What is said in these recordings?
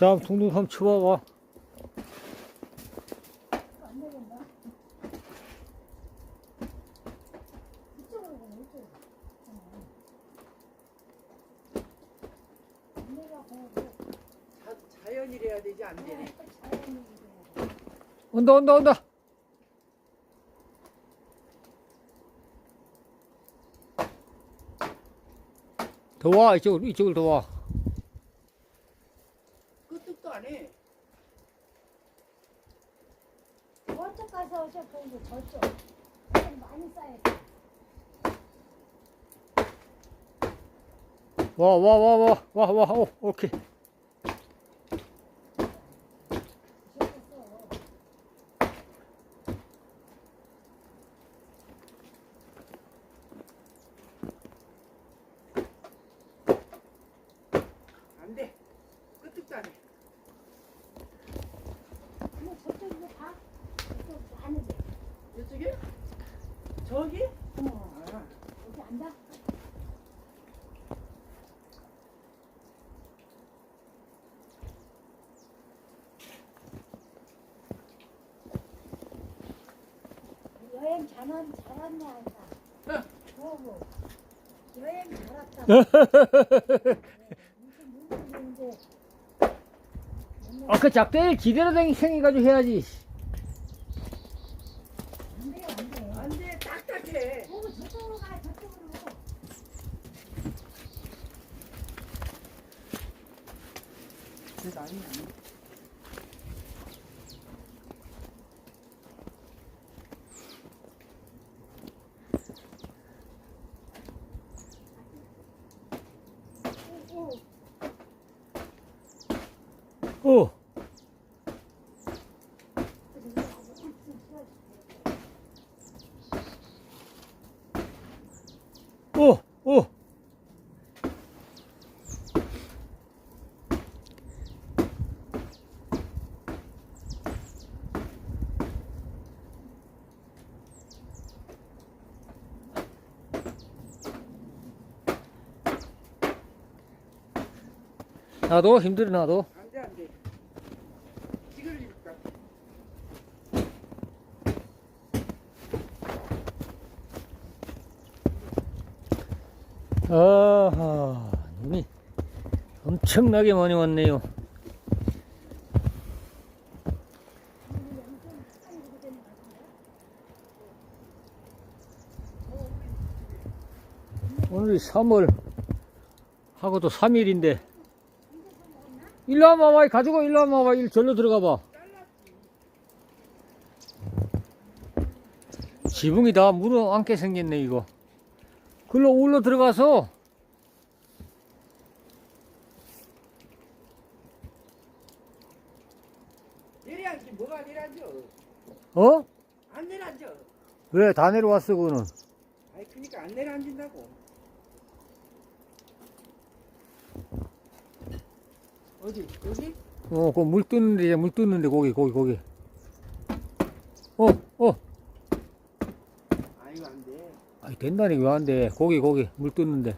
자, 둥둥 한번 쳐봐봐. 자연이래야 되지 안 되네. 온다, 온다, 온다. 더 와, 이쪽으로, 이쪽으로 더 와. 끄떡도 안 해. 저 보고 저쪽. 좀 많이 쌓여. 돼. 와, 와, 와, 와, 와, 와, 오, 오케이. 안 돼. 끄떡도 안 해. 근데 저쪽 이거 다 저쪽 안에 돼. 이쪽에? 저기? 어. 아, 여기 앉아. 여행 잘한 잘했네 한다. 보고 여행 잘했다. 무슨 문제인데 아, 그 작대를 기대로 댕 생겨가지고 해야지. 안 돼요 안 돼. 안 돼. 딱딱해. 보고 저쪽으로 가 저쪽으로. 그래도 아니, 아 오, 오. 나도 힘들어 나도 안 돼, 안 돼. 찌그러질까? 아하 눈이 엄청나게 많이 왔네요. 오늘이 3월. 하고도 3일인데. 일로 한번 와봐 가지고 일로 한번 와봐 일 절로 들어가 봐. 지붕이 다 물어 앉게 생겼네 이거. 글로 올로 들어가서 내려앉지, 뭐가 내려앉아? 어? 안 내려앉아. 왜 다 내려왔어 그거는 아이, 그니까 안 내려앉는다고. 어디? 여기? 어, 그 물 뜨는데, 물 뜨는데, 거기, 거기, 거기. 어, 어. 아이고, 안 돼. 아이, 된다니, 왜 안 돼? 거기, 거기, 물 뜨는데.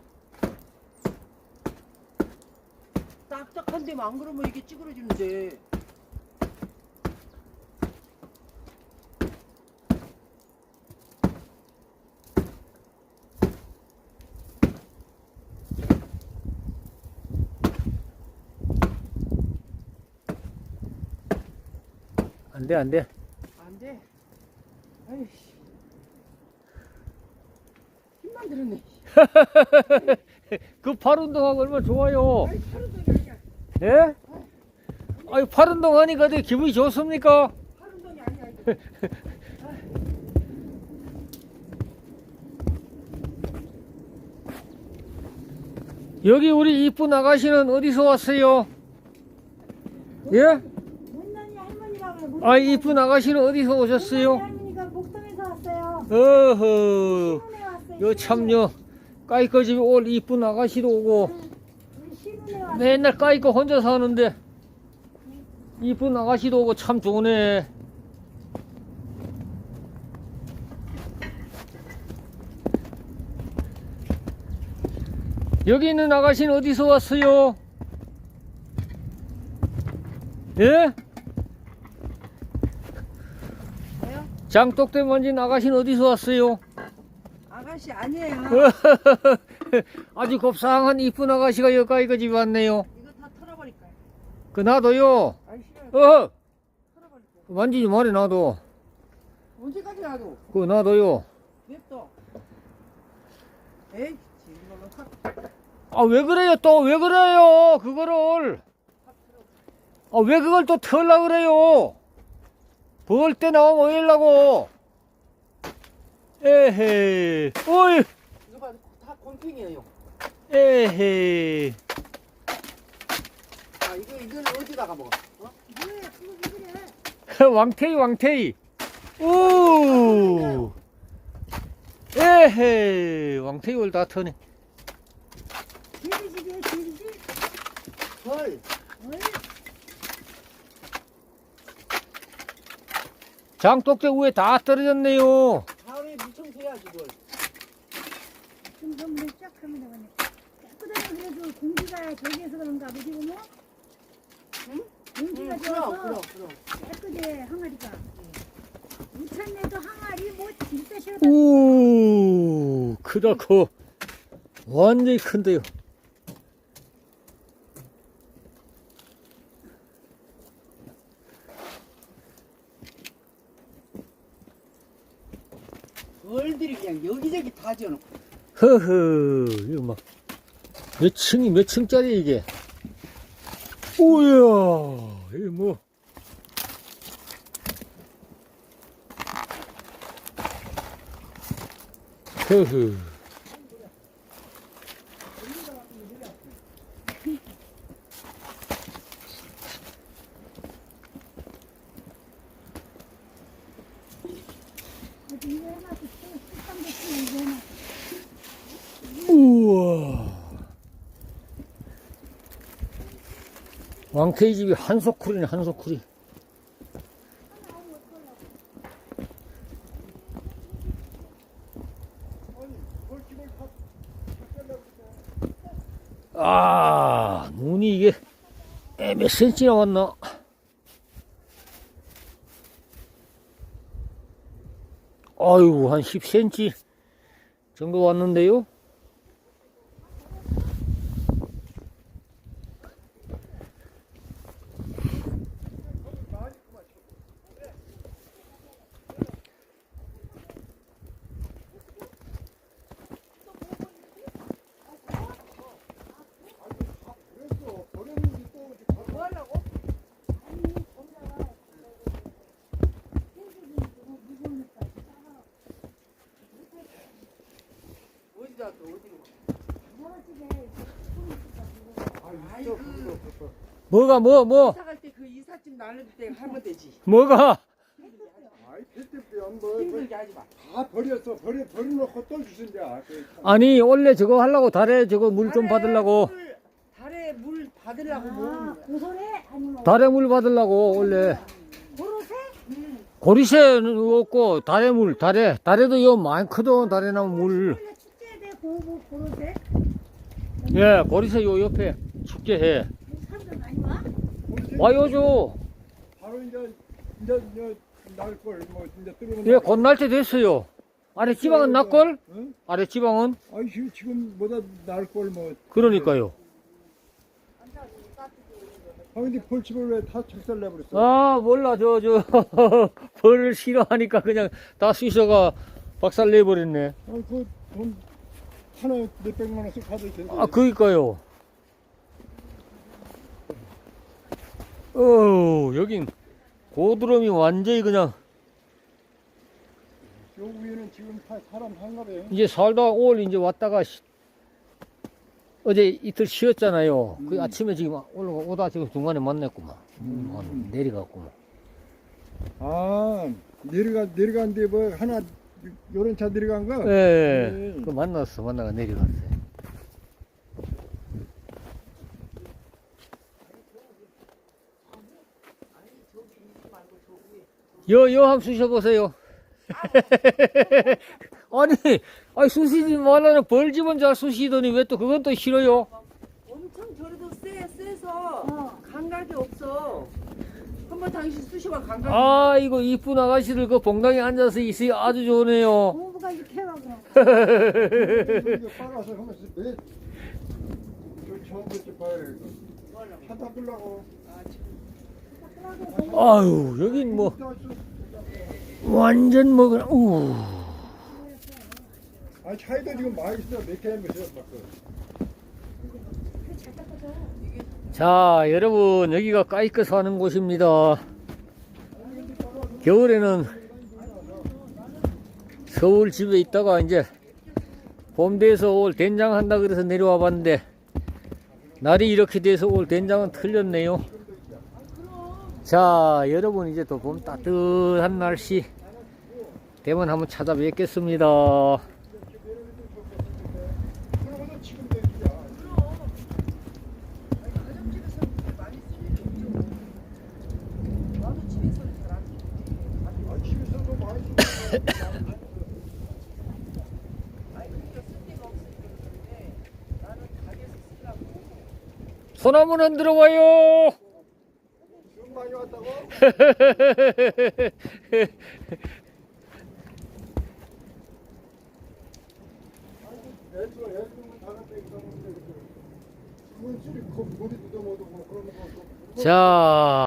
딱딱한데 안 그러면 이게 찌그러지는데. 돼, 안 돼. 안 돼. 아이씨. 힘만 들었네. 그 팔 운동하고 얼마나 좋아요. 아이, 하루 돈이 아니야. 예? 아이, 팔 운동하니까 되게 기분이 좋습니까? 하루 돈이 아니야. 이거. 여기 우리 이쁜 아가씨는 어디서 왔어요? 예? 아, 이쁜 아가씨는 어디서 오셨어요? 할머니가 목동에서 왔어요. 어허. 왔어요. 요 참요. 까이꺼 집에 올 이쁜 아가씨도 오고. 우리 왔어요. 맨날 까이꺼 혼자 사는데 이쁜 아가씨도 오고 참 좋네. 여기 있는 아가씨는 어디서 왔어요? 예? 왜요? 장독대 만진 아가씨는 어디서 왔어요? 아가씨 아니에요. 아주 곱상한 이쁜 아가씨가 여기까지 그 왔네요. 이거 다 털어버릴까요? 그 놔둬요. 아이 싫어요. 어, 털어버릴게요. 만지지 말해 놔둬. 언제까지 놔도 그 놔둬요. 냅둬. 에이, 이걸로 확. 아 왜 그래요 또 왜 그래요 그거를 아 왜 그걸 또 털라 그래요 벌때 나오면 어일라고. 에헤이 어이. 이거 봐, 다 곰팡이에요. 에헤이 아, 이거 이거는 어디다가 먹어? 어? 뭐야 그거 왜 그래 왕태이 왕태이. 오. 에헤이 왕태이를 다 터네. 제리집이야 제리집 헐. 어이 장독대 위에 다 떨어졌네요. 다음에 무청소 해야지 뭘. 좀 전부 쫙 하면 되겠네. 깨끗하게 그래도 공기가 저기에서 그런가 보지 뭐 응? 공기가 좋아서 그럼, 그럼. 깨끗해 항아리가. 우찬내도 항아리 뭐 진짜 싫다 오 크다 커 완전히 큰데요 벌들이 그냥 여기저기 다 지어놓고. 허허, 이거 막, 몇 층이 몇 층짜리 이게? 오야, 이게 뭐. 허허. 어디 이거 해놔도 식당 같은 이거 해놔 우와. 왕태희 집이 한소쿠리네, 한소쿠리. 아, 눈이 이게 에, 몇 센치 나 왔나? 아유, 한 10cm 정도 왔는데요? 뭐 하려고? 어디다 또 어디로? 아이 그 뭐가, 뭐, 뭐, 이사 갈때 그 이삿짐 나눌 때 하면 되지. 뭐가? 아이 그때부터 뭐, 뭐, 힘들게 하지 마. 다 버렸어 버려 버려놓고 또 주신다 그 참. 아니, 원래 저거 하려고 달에 저거 물 좀 달에 받으려고. 물, 달에 물 받으려고 아 모으는 거야. 고소래 아니면 달에 물 받으려고, 원래. 고로쇠 고리새는 없고, 달에 물, 달에. 달에도 요 크던 달에 나온 물. 원래 축제에 고고 고로쇠 예, 고리새 요 옆에 축제해. 많이 와 와요, 줘. 바로 이제 이제 이제 날걸 뭐 이제 들어오면 예, 곧 날 때 됐어요. 아래 지방은 날걸? 응? 아래 지방은? 아이 지금 지금보다 날걸 뭐. 그러니까요. 아 근데 벌집을 왜다 착살 내버렸어? 아, 몰라, 저, 저, 벌을 싫어하니까 그냥 다 쑤셔가 박살 내버렸네. 아그돈 하나 몇 백만 원씩 받을 텐데. 아, 그니까요. 어, 여긴 고드름이 완전히 그냥 요 위에는 지금 다 사람 한가 봐요. 이제 살다 5월 이제 왔다가 시- 어제 이틀 쉬었잖아요. 그 아침에 지금 올라가 오다 지금 중간에 만났구만. 음, 내려갔구만. 아 내려가 내려간 데 뭐 하나 요런 차 내려간 거? 예, 음. 그 만났어. 만나가 내려갔어요. 여, 여 한번 쑤셔보세요. 아니, 아니, 쑤시지 말라는 벌집은 잘 쑤시더니 왜 또 그건 또 싫어요? 엄청 저래도 세 세서 어 감각이 없어. 한번 당신 수시와 감각. 아 이거 이쁜 아가씨들 그 봉당에 앉아서 있어요 아주 좋네요 공부가 이렇게 해와 그럼. 빨아서 하면서 매. 저 저한테 봐요 이거. 차 닦으려고. 아 유 여긴 뭐 완전 뭐 그냥 우 아 차이도 지금 많이 있어. 몇개 하면서 막 그. 자, 여러분, 여기가 까이크 사는 곳입니다. 겨울에는 서울 집에 있다가 이제 봄 돼서 올 된장 한다 그래서 내려와 봤는데 날이 이렇게 돼서 올 된장은 틀렸네요. 자, 여러분 이제 또 봄 따뜻한 날씨 되면 한번 찾아뵙겠습니다. 소나무는 안 들어와요. 자.